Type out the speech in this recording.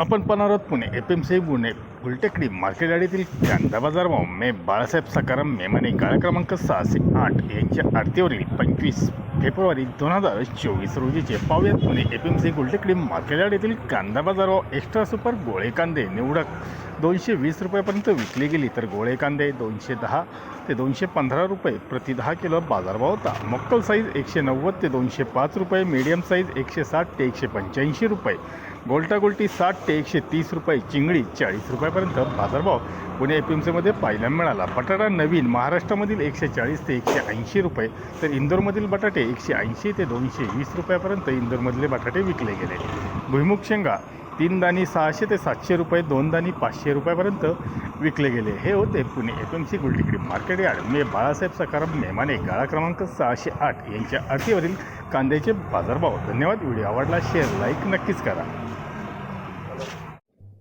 आपण पणारत Pune F M C Pune Gultekdi market कांदा बाजार भाव मे बाळासाहेब सकाराम मेमाने गाळा क्रमांक सहाशे आठ यांच्या आरतीवरील पंचवीस फेब्रुवारी दोन हजार चोवीस रोजीचे पावयात Pune F M C Gultekdi market कांदा बाजार भाव एक्स्ट्रा सुपर गोळे कांदे निवडक. दोनशे वीस रुपयापर्यंत विकली गेली तर गोळे कांदे दोनशे दहा ते दोनशे पंधरा रुपये प्रति दहा किलो बाजारभाव होता. मक्कल साईज एकशे नव्वद ते दोनशे पाच रुपये मीडियम साईज एकशे साठ ते एकशे पंच्याऐंशी रुपये. गोल्टा गोल्टी साठ ते एकशे तीस रुपये चिंगडी चाळीस रुपयापर्यंत बाजारभाव. पुणे एपीएमसीमध्ये एम सीमध्ये पाहायला मिळाला. बटाटा नवीन महाराष्ट्रामधील एकशे चाळीस ते एकशे ऐंशी रुपये तर इंदोरमधील बटाटे एकशे ऐंशी ते दोनशे वीस रुपयापर्यंत इंदोरमधले बटाटे विकले गेले. भुईमुग शेंगा तीन दाणी सहाशे ते सातशे रुपये दोन दाणी पाचशे रुपयापर्यंत विकले गेले. हे होते Pune F M C Gultekdi market yard. मे बाळासाहेब सकाराम नेमाने गाळा क्रमांक सहाशे आठ यांच्या अटीवरील कांद्याचे बाजारभाव. धन्यवाद. व्हिडिओ आवडला शेअर लाईक नक्कीच करा.